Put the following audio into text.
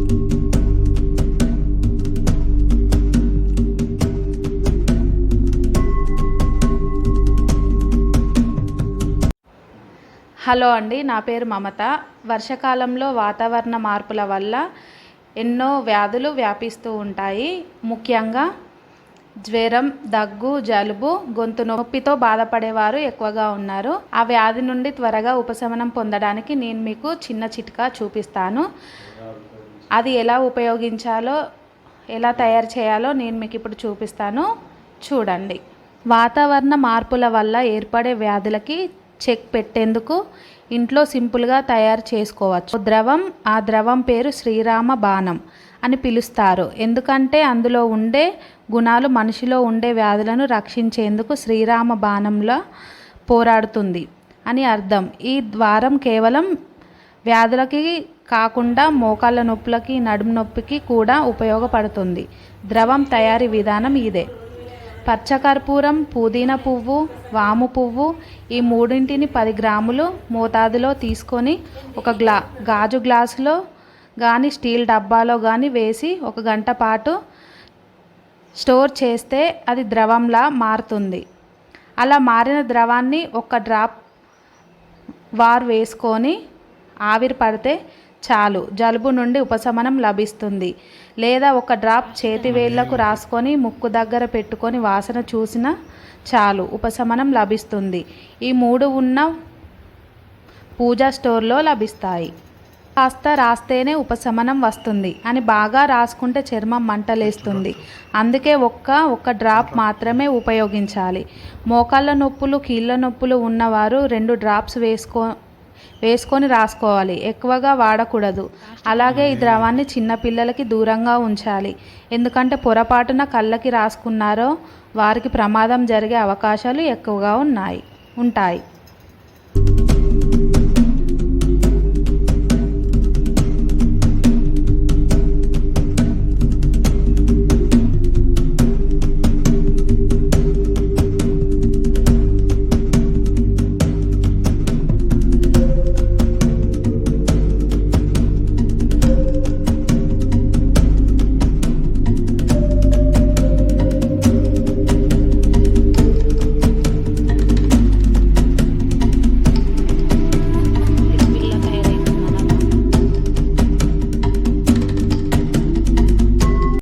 Hello అండి నా పేరు మమత. వర్షాకాలంలో వాతావరణ మార్పుల వల్ల ఎన్నో వ్యాధులు వ్యాపిస్తూ ఉంటాయి. ముఖ్యంగా జ్వరం దగ్గు జలుబు గొంతు నొప్పితో బాధపడేవారు ఎక్కువగా ఉన్నారు. ఆ వ్యాధి నుండి త్వరగా ఉపశమనం పొందడానికి నేను మీకు చిన్న చిట్కా చూపిస్తాను. అది ఎలా ఉపయోగించాలో ఎలా తయారు చేయాలో నేను మీకు ఇప్పుడు చూపిస్తాను. చూడండి. వాతావరణ మార్పుల వల్ల ఏర్పడే వ్యాధులకి చెక్ పెట్టేందుకు ఇంట్లో సింపుల్గా తయారు చేసుకోవచ్చు. ద్రవం ఆ ద్రవం పేరు శ్రీరామ బాణం అని పిలుస్తారు. ఎందుకంటే అందులో ఉండే గుణాలు మనిషిలో ఉండే వ్యాధులను రక్షించేందుకు శ్రీరామ బాణంలో పోరాడుతుంది అని అర్థం. ఈ ద్వారం కేవలం వ్యాధులకి కాకుండా మోకాళ్ళ నొప్పులకి నడుము నొప్పికి కూడా ఉపయోగపడుతుంది. ద్రవం తయారీ విధానం ఇదే. పచ్చకర్పూరం పుదీనా పువ్వు వాము పువ్వు ఈ మూడింటిని పది గ్రాములు మోతాదులో తీసుకొని ఒక గ్లా గాజు గ్లాసులో కానీ స్టీల్ డబ్బాలో కానీ వేసి ఒక గంట పాటు స్టోర్ చేస్తే అది ద్రవంలా మారుతుంది. అలా మారిన ద్రవాన్ని ఒక డ్రాప్ వార్ వేసుకొని ఆవిరి పడితే చాలు. జలుబు నుండి ఉపశమనం లభిస్తుంది. లేదా ఒక డ్రాప్ చేతివేళ్ళకు రాసుకొని ముక్కు దగ్గర పెట్టుకొని వాసన చూసినా చాలు. ఉపశమనం లభిస్తుంది. ఈ మూడు ఉన్న పూజా స్టోర్లో లభిస్తాయి. కాస్త రాస్తేనే ఉపశమనం వస్తుంది అని బాగా రాసుకుంటే చర్మం మంటలేస్తుంది. అందుకే ఒక్క ఒక్క డ్రాప్ మాత్రమే ఉపయోగించాలి. మోకాళ్ళ నొప్పులు కీళ్ళ నొప్పులు ఉన్నవారు రెండు డ్రాప్స్ వేసుకో వేసుకొని రాసుకోవాలి. ఎక్కువగా వాడకూడదు. అలాగే ఈ ద్రవాన్ని చిన్నపిల్లలకి దూరంగా ఉంచాలి. ఎందుకంటే పొరపాటున కళ్ళకి రాసుకున్నారో వారికి ప్రమాదం జరిగే అవకాశాలు ఎక్కువగా ఉన్నాయి ఉంటాయి.